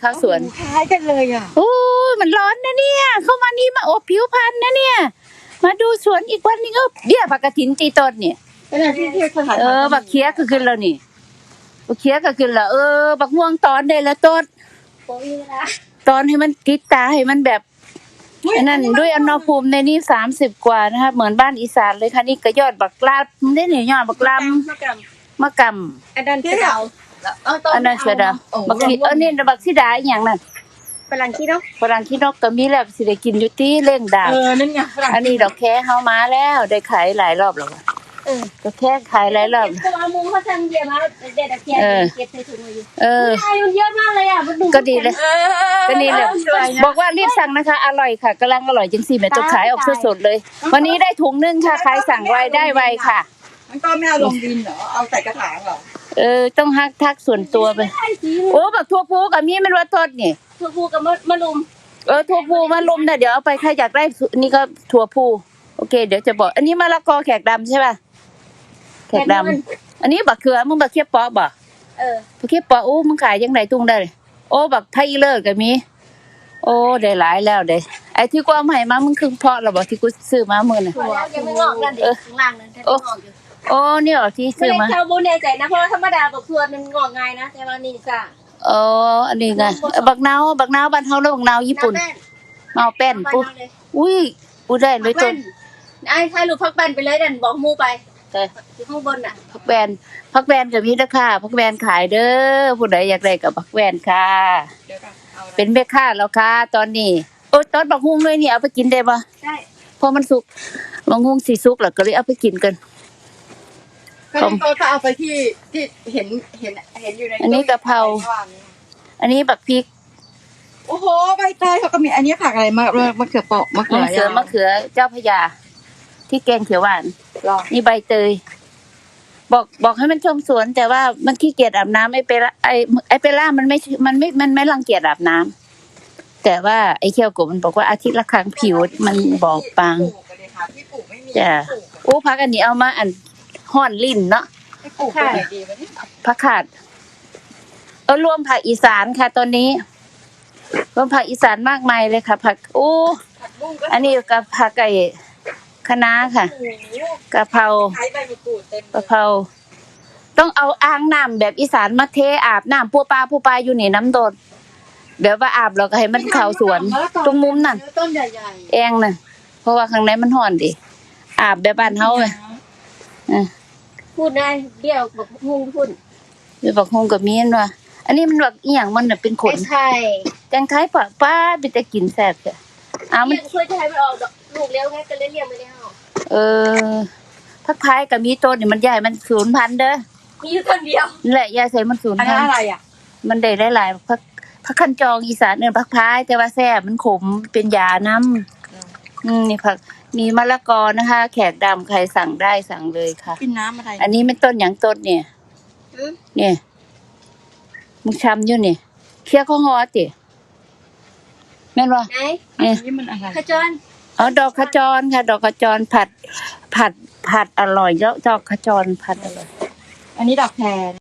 เข้าสวนคล้ายกันเลยอะโอ้ยมันร้อนนะเนี่ย เข้ามานี่มาอบผิวพรรณนะเนี่ย มาดูสวนอีกวันนึงก็เบี้ยผักกระถินตีต้นเนี่ยขณะที่ที่สถานเออบักเคียก็ขึ้นแล้วนี่บักเคียก็ขึ้นแล้วเออบักม่วงตอนได้แล้วต้นโอ้ยนะตอนให้มันติดตาให้มันแบบอันนั้นด้วยอุณหภูมิในนี้สามสิบกว่านะคะเหมือนบ้านอีสานเลยค่ะนี่ก็ยอดบักลาบได้เนี่ยยอดบักลำมะกมะกอันนั้นกระเดาำเอาต้ำอันนั้นเสยดาบักทีเออนี่บักสีดาอหย่างนั้นฝรั่งที่เนาะฝรั่งขี้นกก็มีแล้วสิได้กินอยู่ที่เล่งดาวเออนั่นไงฝรั่งอันนี้ดอกแค่เฮามาแล้วได้ขายหลายรอบแล้วว่ะเออดอกแค่ขายหลายรอบตัวมุงเขาทำเยอะมากเด็ดตะเคียนเออเก็บใส่ถุงมืออยู่เออใช่มันเยอะมากเลยอะมันดูก็ดีเลยเออก็นี่เลยบอกว่ารีบสั่งนะคะ อร่อยค่ะกำลังอร่อยจังสี่แม่ต้องขายออกสดๆเลย วันนี้ได้ถุงนึงค่ะใครสั่งไวได้ไวค่ะมันก็ไม่เอาลงดินเหรอเอาใส่กระถางเหรอ เออต้องฮักทักส่วนตัวไปใช่สีโอ้บักทั่วพูกับมีมันว่าทดนี่ ถั่วพูกับมะลุมเออทั่วพูมาลุมนะเดี๋ยวเอาไปใครอยากได้สุนี่ก็ถั่วพูโอเค เดี๋ยวจะบอก อันนี้มะละกอแขกดำใช่ป่ะแขกดำอันนี้บักเขือมึงบักเขียบเปาะบ่เออบักเขียบเปาะโอ้มึงขายยังไงตุ้งได้เลยโอ้บักไทยเลิศก็มี โอ้ได้หลายแล้วเด้ ไอ้ที่กูเอามาให้มามึงคือเพาะหรอบอกที่กูซื้อมามื่อน่ะถั่วยังไม่งอกนั่นเด็กข้างล่างนั่นแค่งอกอยู่โอ้เนี่ยเหรอที่ไม่ซื้อได้มาชาวบุญแน่ใจนะเพราะว่าธรรมดาบอกถั่วมันงอกง่ายนะแต่ว่านี่จ้ะอ๋ออันนี้ไงเออบักนาวบักนาวบ้านเฮาแล้วบักนาวญี่ปุ่นน้ำแป้นเมาแป้นไปปุ๊เลยอุ้ยกูได้เลยจแป้นนไอ้ถ่ายรูปพักแป้นไปเลยดันบอกมูไปแต่อยู่ข้างบนน่ะพักแวนพักแวนกับมีราคาพักแวนขายเด้อผู้ใดอยากได้กับพักแวนค่ะเดี๋ยวก่อนเอาเป็นแม่ค้าแล้วค่ะตอนนี้โอ้ยตอนบักฮุ้งเลยนี่เอาไปกินได้ปะได้เพราะมันสุกบักฮุ้งสีสุกแล้วก็เลยเอาไปกินกัน ก็นี่ก็เอาไปที่ที่เห็นเห็นเห็นอยู่ในอันนี้กะเพรา อันนี้บักพริกโอ้โหใบเตยเขาก็มีอันนี้ผักอะไรมะมะเขือเปาะมะเขืมะอเขือมะเขือเจ้าพระยา ที่แกงเขียวหวานรอนี่ใบเตย บอกบอกให้มันชมสวน แต่ว่ามันขี้เกียจอาบน้ำไอ้เปล่าไอ้ไอ้เปล่ามันไม่มันไม่มันไม่รังเกียจอาบน้ำ แต่ว่าไอ้เขี้ยวกบมันบอกว่าอาทิตย์ละครั้งผิวมันบอบบางปลูกกันเลยค่ะที่ปลูกไม่มีจ้ะปลูกโอ้พักอันนี้เอามาอันห่อนลิ้นเนาะให้ปลูกกันไหนดีวะเนี่ยผักขาดเออรวมผักอีสานค่ะตอนนี้ รวมผักอีสานมากมายเลยค่ะ ผักโอ้ผักบุ้งก็อันนี้กับผักไก่คะน้าค่ะโอ้โหกะเพราใช้ใบมะกรูดเต็มเลกะยเพราต้องเอาอ่างน้ำแบบอีสานมาเทอาบน้ำปัวปลาปัวปลาอยู่นี่น้ำโดน แบบว่าอาบแล้วก็ให้มันเข้าสวนตรงมุมนั่นต้นใหญ่แองน่ะ เพราะว่าข้างในมันห่อนดิอาบแบบบ้านๆเฮาไงพูดได้เบี้ยวบอกมูพูดเดี๋ยวบอกคงกับมีนว่าอันนี้มันแบบอีหยังมันน่ะเป็นขไอ้นไข่แตงไทยปะป้าไปแต่กินแซ่บจ้ะอ้าวมันเลี้ยงช่วยจะให้มันออกดอกลูกเลี้ยวไงก็เลยเลี้ยงไม่ได้ออกเออพักพายกับมีต้นนี่มันใหญ่มันศูนย์พันธุ์เด้อมีอยู่ต้นเดียวนี่แหละยายใส่มันศูนย์อันพันั้นนธุ์อะไรอะมันได้หลายๆพัก พักขันจองอีสานเอิ้นพักพาย แต่ว่าแซ่บมันขมเป็นยาน้ำอืมนี่ผักมีมะละกอนะคะ แขกดำใครสั่งได้สั่งเลยค่ะ กินน้ำอะไรอันนี้เป็นต้นอย่างต้นเนี่ยเนี่ยมึงชำอยู่นี่เคี้ยวข้าวหอติแม่นบ่ไหนเนี่ย นี่มันอะไรขจรอ๋อดอกขจรค่ะ ดอกขจรผัด ผัดผัดอร่อยแล้วดอกขจรผัดอร่อย อันนี้ดอกแคร